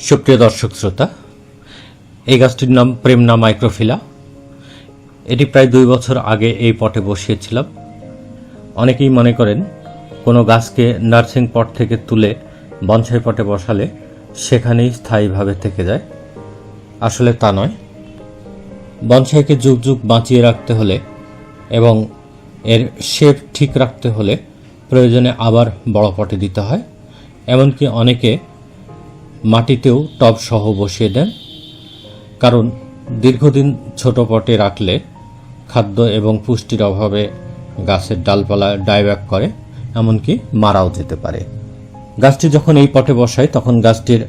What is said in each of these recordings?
সুপ্রিয় দর্শক শ্রোতা, এই গাছটির নাম প্রেমনা মাইক্রোফিলা। এটি প্রায় দুই বছর আগে এই পটে বসিয়েছিলাম। অনেকেই মনে করেন, কোনো গাছকে নার্সিং পট থেকে তুলে বনসাই পটে বসালে সেখানেই স্থায়ীভাবে থেকে যায়। আসলে তা নয়। বনসাইকে যুগ যুগ বাঁচিয়ে রাখতে হলে এবং এর শেপ ঠিক রাখতে হলে প্রয়োজনে আবার বড় পটে দিতে হয়। এমনকি অনেকে মাটিতেও টব সহ বসিয়ে দেন, কারণ দীর্ঘদিন ছোট পটে রাখলে খাদ্য এবং পুষ্টির অভাবে গাছের ডালপালা ডাইব্যাক করে, এমনকি মারাও যেতে পারে। গাছটি যখন এই পটে বসাই তখন গাছটির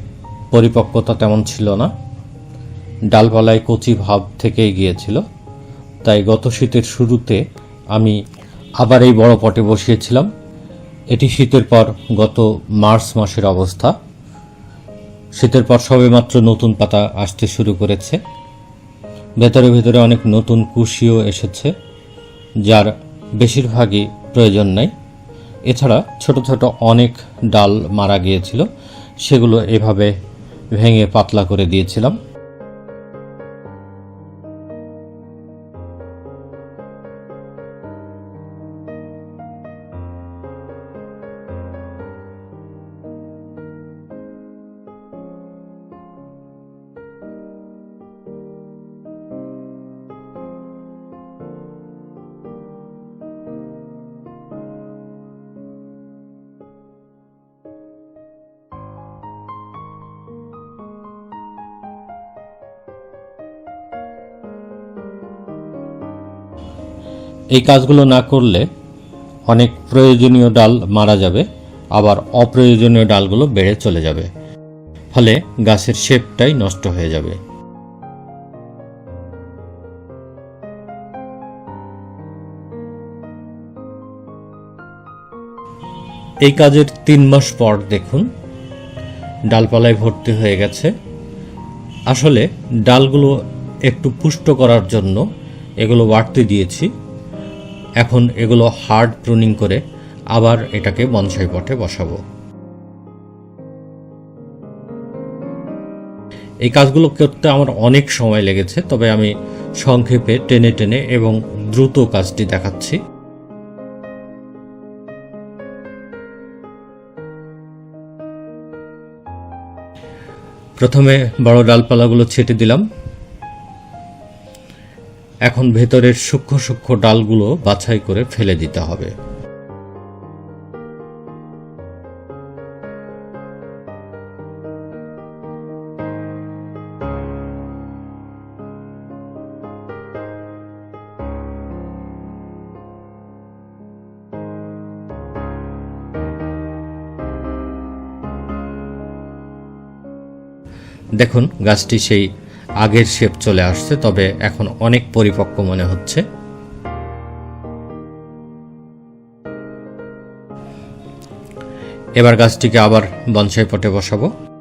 পরিপক্কতা তেমন ছিল না। ডালপালায় কচি ভাব থেকেই গিয়েছিল। তাই গত শীতের শুরুতে আমি আবার এই বড় পটে বসিয়েছিলাম। এটি শীতের পর গত মার্চ মাসের অবস্থা। শীতের পর সবে মাত্র নতুন পাতা আসতে শুরু করেছে। ভেতরে ভেতরে অনেক নতুন কুশিও এসেছে, যার বেশিরভাগই প্রয়োজন নাই। এছাড়া ছোট ছোট অনেক ডাল মারা গিয়েছিল, সেগুলো এভাবে ভেঙে পাতলা করে দিয়েছিলাম। এই কাজগুলো না করলে অনেক প্রয়োজনীয় ডাল মারা যাবে, আবার অপ্রয়োজনীয় ডালগুলো বেড়ে চলে যাবে। ফলে গাছের শেপটাই নষ্ট হয়ে যাবে। এই কাজের তিন মাস পর দেখুন, ডালপালায় ভর্তি হয়ে গেছে। আসলে ডালগুলো একটু পুষ্ট করার জন্য এগুলো বাড়তে দিয়েছি। এখন এগুলো হার্ড প্রুনিং করে আবার এটাকে বনসাই পটে বসাবো। এই কাজগুলো করতে আমার অনেক সময় লেগেছে, তবে আমি সংক্ষেপে টেনে টেনে এবং দ্রুত কাজটি দেখাচ্ছি। প্রথমে বড় ডালপালাগুলো ছেটে দিলাম। এখন ভেতরের সূক্ষ্ম সূক্ষ্ম ডালগুলো বাছাই করে ফেলে দিতে হবে। দেখুন গাছটি সেই আগের শেপ চলে আসছে, তবে এখন অনেক পরিপক্ক মনে হচ্ছে। এবার গাছটিকে আবার বনসাই পটে বসাবো।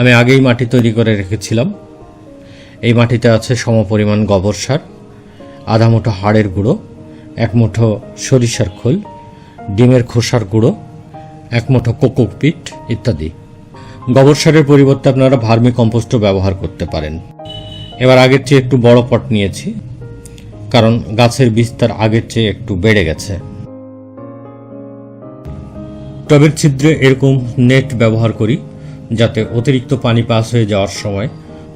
আমি আগেই মাটি তৈরি করে রেখেছিলাম। এই মাটিতে আছে সমপরিমাণ গোবর সার, আধা মুঠো হাড়ের গুঁড়ো, এক মুঠো সরিষার খোল, ডিমের খোসার গুঁড়ো, এক মুঠো কোকোপিট ইত্যাদি। গোবর সারের পরিবর্তে আপনারা ভার্মি কম্পোস্টও ব্যবহার করতে পারেন। এবার আগের চেয়ে একটু বড় পট নিয়েছি, কারণ গাছের বিস্তার আগের চেয়ে একটু বেড়ে গেছে। টবের ছিদ্রে এরকম নেট ব্যবহার করি যাতে অতিরিক্ত পানি পাস হয়ে যাওয়ার সময়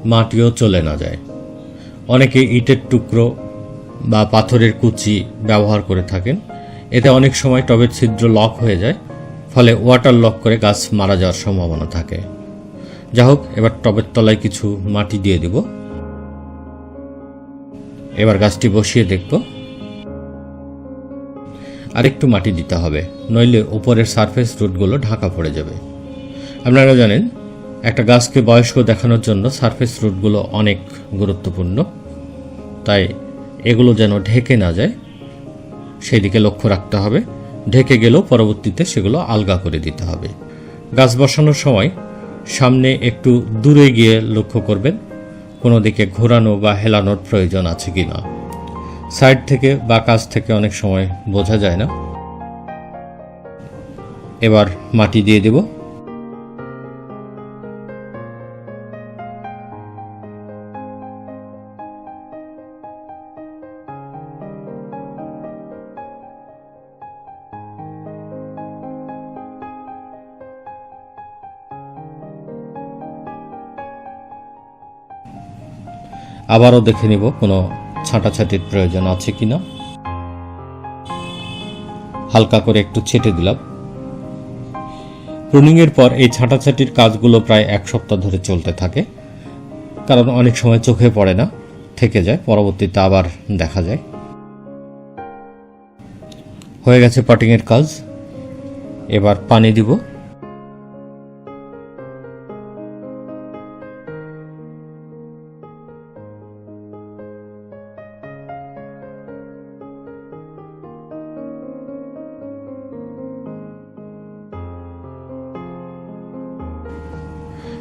মাটিও চলে না যায়। অনেকে ইটের টুকরো বা পাথরের কুচি ব্যবহার করে থাকেন। এতে অনেক সময় টবের ছিদ্র লক হয়ে যায়, ফলে ওয়াটার লক করে গাছ মারা যাওয়ার সম্ভাবনা থাকে। যা হোক, এবার টবের তলায় কিছু মাটি দিয়ে দিব। এবার গাছটি বসিয়ে দেখব। আর একটু মাটি দিতে হবে, নইলে উপরের সারফেস রুটগুলো ঢাকা পড়ে যাবে। আপনারা জানেন, একটা গাছকে বয়স্ক দেখানোর জন্য সারফেস রুটগুলো অনেক গুরুত্বপূর্ণ। তাই এগুলো যেন ঢেকে না যায় সেই দিকে লক্ষ্য রাখতে হবে। ঢেকে গেলেও পরবর্তীতে সেগুলো আলগা করে দিতে হবে। গাছ বসানোর সময় সামনে একটু দূরে গিয়ে লক্ষ্য করবেন, কোনো দিকে ঘোরানো বা হেলানোর প্রয়োজন আছে কি না। সাইড থেকে বা কাছ থেকে অনেক সময় বোঝা যায় না। এবার মাটি দিয়ে দেব। আবারও দেখে নিব কোনো ছাঁটাছাটির প্রয়োজন আছে কি না হালকা করে একটু ছেটে দিলাম। প্রুনিংয়ের পর এই ছাঁটাছাটির কাজগুলো প্রায় এক সপ্তাহ ধরে চলতে থাকে। কারণ অনেক সময় চোখে পড়ে না, থেকে যায়, পরবর্তীতে আবার দেখা যায়। হয়ে গেছে পাটিংয়ের কাজ। এবার পানি দিব।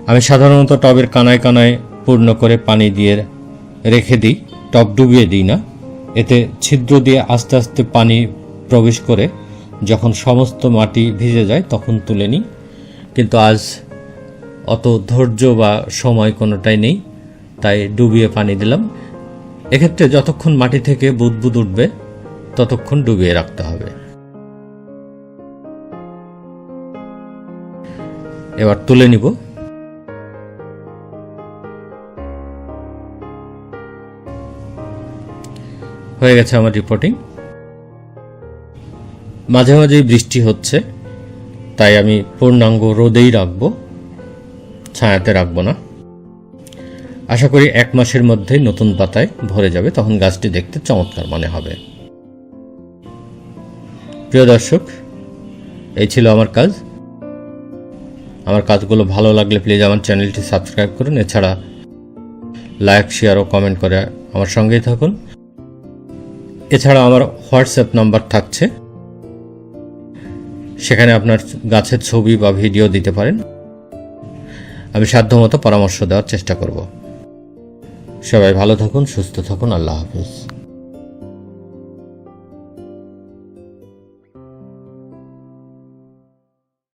আমি সাধারণত টবের কানায় কানায় পূর্ণ করে পানি দিয়ে রেখে দিই, টব ডুবিয়ে দিই না। এতে ছিদ্র দিয়ে আস্তে আস্তে পানি প্রবেশ করে। যখন সমস্ত মাটি ভিজে যায়, তখন তুলে নিই। কিন্তু আজ অত ধৈর্য বা সময় কোনোটাই নেই, তাই ডুবিয়ে পানি দিলাম। এক্ষেত্রে যতক্ষণ মাটি থেকে বুদবুদ উঠবে, ততক্ষণ ডুবিয়ে রাখতে হবে। এবার তুলে নিব। হয়ে গেছে আমার রিপোর্টিং মাঝে মাঝেই বৃষ্টি হচ্ছে, তাই আমি পূর্ণাঙ্গ রোদেই রাখব, ছায়াতে রাখব না। আশা করি এক মাসের মধ্যেই নতুন পাতায় ভরে যাবে, তখন গাছটি দেখতে চমৎকার মনে হবে। প্রিয় দর্শক, এই ছিল আমার কাজ। আমার কাজগুলো ভালো লাগলে প্লিজ আমার চ্যানেলটি সাবস্ক্রাইব করুন। এছাড়া লাইক শেয়ার ও কমেন্ট করে আমার সঙ্গেই থাকুন। এছাড়া আমার হোয়াটসঅ্যাপ নাম্বার থাকছে। সেখানে আপনার গাছের ছবি বা ভিডিও দিতে পারেন। আমি সাধ্যমতো পরামর্শ দেওয়ার চেষ্টা করব। সবাই ভালো থাকুন, সুস্থ থাকুন, আল্লাহ হাফিজ।